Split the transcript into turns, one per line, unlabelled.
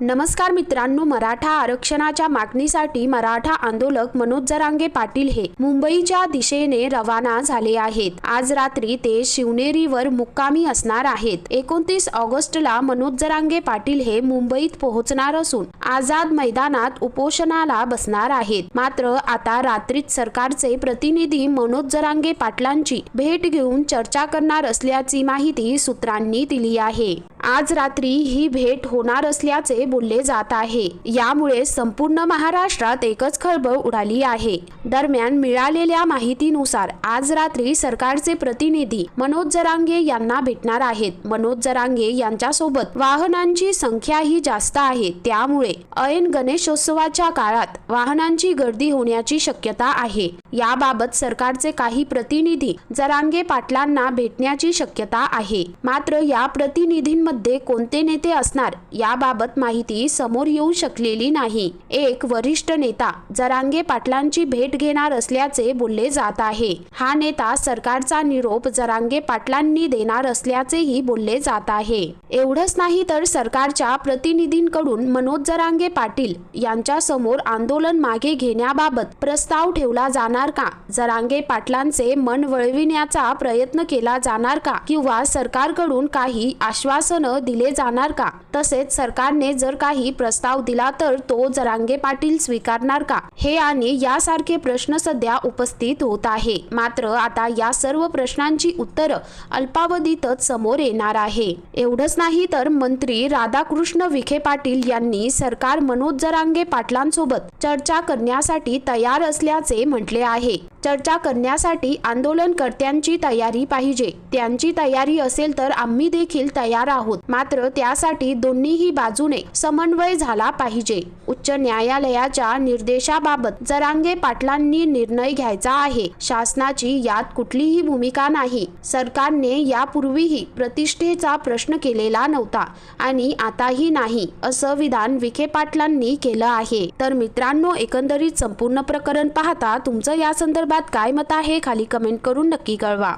नमस्कार मित्रांनो मराठा आरक्षणाच्या मागणीसाठी मराठा आंदोलक मनोज जरांगे पाटील हे मुंबईच्या दिशेने रवाना झाले आहेत. आज रात्री ते शिवनेरीवर मुक्कामी असणार आहेत. एकोणतीस ऑगस्टला मनोज जरांगे पाटील हे मुंबईत पोहोचणार असून आझाद मैदानात उपोषणाला बसणार आहेत. मात्र आता रात्रीत सरकारचे प्रतिनिधी मनोज जरांगे पाटलांची भेट घेऊन चर्चा करणार असल्याची माहिती सूत्रांनी दिली आहे. आज रात्री ही भेट होणार असल्याचे बोलले जात आहे. यामुळे संपूर्ण महाराष्ट्रात एकच खळबळ उडाली आहे. दरम्यान मिळालेल्या माहितीनुसार आज रात्री सरकारचे प्रतिनिधी मनोज जरांगे यांना भेटणार आहेत. मनोज जरांगे यांच्यासोबत वाहनांची संख्याही जास्त आहे. त्यामुळे ऐन गणेशोत्सवाच्या काळात वाहनांची गर्दी होण्याची शक्यता आहे. याबाबत सरकारचे काही प्रतिनिधी जरांगे पाटलांना भेटण्याची शक्यता आहे. मात्र या प्रतिनिधींमध्ये कोणते नेते असणार याबाबत माहिती समोर येऊ शकलेली नाही. एक वरिष्ठ नेता जरांगे पाटलांची भेट घेणार असल्याचे बोलले जात आहे. हा नेता सरकारचा निरोप जरांगे पाटलांनी देणार असल्याचेही बोलले जात आहे. एवढंच नाही तर सरकारच्या प्रतिनिधींकडून मनोज जरांगे पाटील यांच्यासमोर आंदोलन मागे घेण्याबाबत प्रस्ताव ठेवला जाणार का? जरांगे पाटलांचे मन वळविण्याचा प्रयत्न केला जाणार का? किंवा सरकारकडून काही आश्वासनं दिले जाणार का? तसेच सरकारने जर काही प्रस्ताव दिला तर तो जरांगे पाटील स्वीकारणार का? हे आणि यासारखे प्रश्न सध्या उपस्थित होत आहे. मात्र आता या सर्व प्रश्नांची उत्तरं अल्पावधीतच समोर येणार आहे. एवढंच नाही तर मंत्री राधाकृष्ण विखे पाटील यांनी सरकार मनोज जरांगे पाटलांसोबत चर्चा करण्यासाठी तयार असल्याचे म्हटले आहे. चर्चा करण्यासाठी आंदोलनकर्त्यांची तयारी पाहिजे. त्यांची तयारी असेल तर आम्ही देखील तयार आहोत. मात्र त्यासाठी दोन्हीही बाजूने समन्वय झाला पाहिजे. उच्च न्यायालयाच्या निर्देशाबाबत जरांगे पाटलांनी निर्णय घ्यायचा आहे. शासनाची यात कुठलीही भूमिका नाही. सरकारने यापूर्वीही प्रतिष्ठेचा प्रश्न केलेला नव्हता आणि आताही नाही असं विधान विखे पाटलांनी केलं आहे. तर मित्रांनो एकंदरीत संपूर्ण प्रकरण पाहता तुमचं या संदर्भात संदर्भात काय मत आहे खाली कमेंट करून नक्की कळवा.